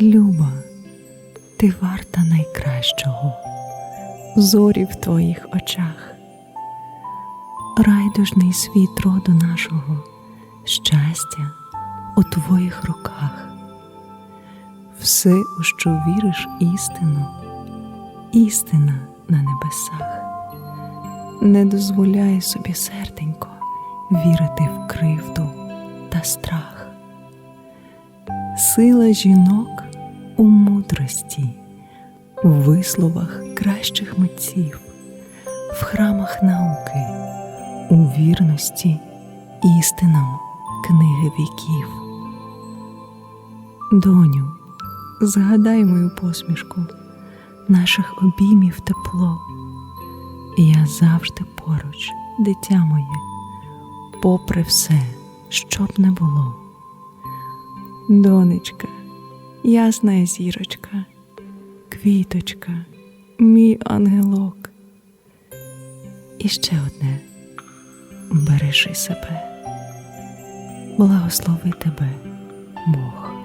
Люба, ти варта найкращого, зорі в твоїх очах, райдужний світ роду нашого, щастя у твоїх руках, все, у що віриш істину, істина на небесах. Не дозволяй собі, серденько, вірити в кривду та страх. Сила жінок мудрості, у висловах кращих митців, в храмах науки, у вірності істинам книги віків. Доню, згадай мою посмішку, наших обіймів тепло. Я завжди поруч, дитя моє, попри все, що б не було. Донечка, ясна зірочка, квіточка, мій ангелок. І ще одне бережи себе, благослови тебе, Бог.